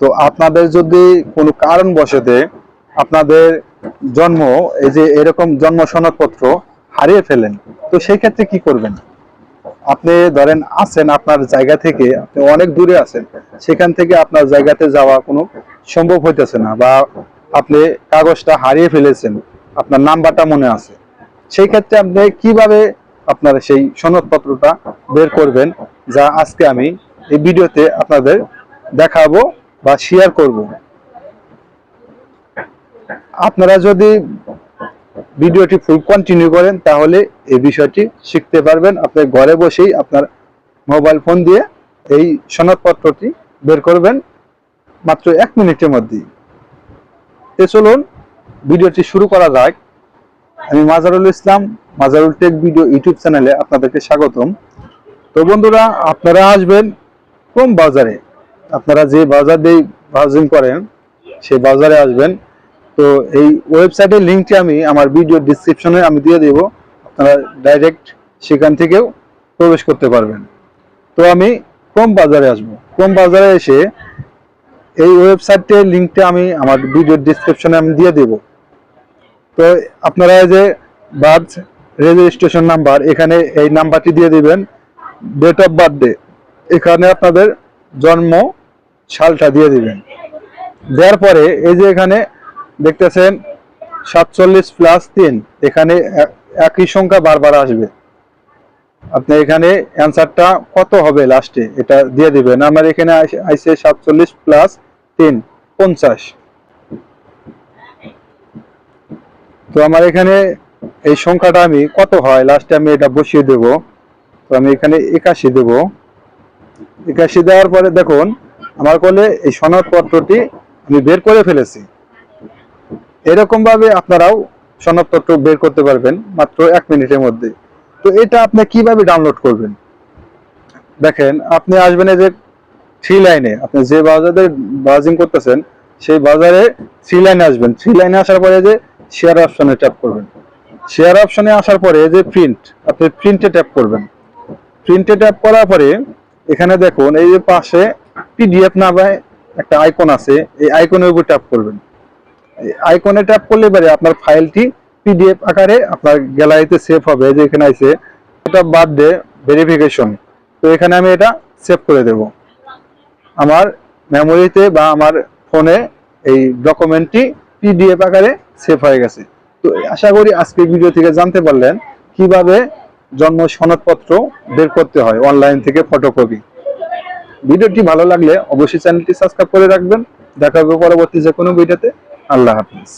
তো আপনাদের যদি কোনো কারণ বসেতে আপনাদের জন্ম, এই যে এরকম জন্ম সনদপত্র হারিয়ে ফেলেন, তো সেই ক্ষেত্রে কি করবেন? আপনি ধরেন আছেন আপনার জায়গা থেকে, আপনি অনেক দূরে আছেন, সেখান থেকে আপনার জায়গাতে যাওয়া কোনো সম্ভব হইতেছে না বা আপনি কাগজটা হারিয়ে ফেলেছেন, আপনার নাম্বারটা মনে আছে, সেই ক্ষেত্রে আপনি কীভাবে আপনার সেই সনদপত্রটা বের করবেন? যা আজকে আমি এই ভিডিওতে আপনাদের দেখাবো। বা শেয়ার করব। আপনারা যদি ভিডিওটি ফুল কন্টিনিউ করেন, তাহলে এই বিষয়টি শিখতে পারবেন। আপনি ঘরে বসেই আপনার মোবাইল ফোন দিয়ে এই সনদপত্রটি বের করবেন মাত্র এক মিনিটের মধ্যেই। তো চলুন, ভিডিওটি শুরু করা যাক। আমি Mazharul Islam, Mazharul tech video YouTube চ্যানেলে আপনাদেরকে স্বাগতম। তো বন্ধুরা, আপনারা আসবেন কোন বাজারে? আপনারা যে বাজার দিয়ে ব্রাউজিং করেন, সেই বাজারে আসবেন। তো এই ওয়েবসাইটের লিঙ্কটি আমি আমার ভিডিও ডিসক্রিপশনে আমি দিয়ে দেব। আপনারা ডাইরেক্ট সেখান থেকেও প্রবেশ করতে পারবেন। তো আমি ক্রোম বাজারে আসব? ক্রোম বাজারে এসে এই ওয়েবসাইটের লিঙ্কটা আমি আমার ভিডিও ডিসক্রিপশনে আমি দিয়ে দেব। তো আপনারা যে বার্থ রেজিস্ট্রেশন নাম্বার, এখানে এই নাম্বারটি দিয়ে দিবেন। ডেট অফ বার্থডে এখানে আপনাদের জন্ম সালটা দিয়ে দিবেন। দেওয়ার পরে এই যে এখানে দেখতেছেন সাতচল্লিশ প্লাস তিন, এখানে একই সংখ্যা বারবার আসবে। আপনি এখানে অ্যান্সারটা কত হবে লাস্টে এটা দিয়ে দিবেন। আমার এখানে আইসে সাতচল্লিশ প্লাস তিন, পঞ্চাশ। তো আমার এখানে এই সংখ্যাটা আমি কত হয়? লাস্টে আমি এটা বসিয়ে দেব। তো আমি এখানে একাশি দেব। একাশি দেওয়ার পরে দেখুন আমার কোলে এই সনদপত্রটি আমি বের করে ফেলেছি। এরকম ভাবে আপনারাও সনদপত্র বের করতে পারবেন মাত্র এক মিনিটের মধ্যে। তো এটা আপনি কীভাবে ডাউনলোড করবেন? দেখেন, আপনি আসবেন এই যে থ্রি লাইনে আপনি যে বাজারে ব্রাউজিং করতেছেন, সেই বাজারে থ্রি লাইনে আসবেন। থ্রি লাইনে আসার পরে যে শেয়ার অপশনে ট্যাপ করবেন। শেয়ার অপশনে আসার পরে যে প্রিন্ট আপনি প্রিন্টে ট্যাপ করবেন। প্রিন্টে ট্যাপ করার পরে এখানে দেখুন, এই যে পাশে পিডিএফ নামে একটা আইকন আছে, এই আইকনের উপর ট্যাপ করবেন। আইকনে ট্যাপ করলে পরে আপনার ফাইলটি পিডিএফ আকারে আপনার গ্যালারিতে সেভ হবে। যে এখানে আছে, এটা বার্থডে ভেরিফিকেশন তো এখানে আমি এটা সেভ করে দেব। আমার মেমোরিতে বা আমার ফোনে এই ডকুমেন্টটি পিডিএফ আকারে সেভ হয়ে গেছে। তো আশা করি আজকে ভিডিও থেকে জানতে পারলেন কীভাবে জন্ম সনদপত্র বের করতে হয় অনলাইন থেকে ফটোকপি ভিডিওটি ভালো লাগলে অবশ্যই চ্যানেলটি সাবস্ক্রাইব করে রাখবেন। দেখা হবে পরবর্তী যে কোনো ভিডিওতে। আল্লাহ হাফিজ।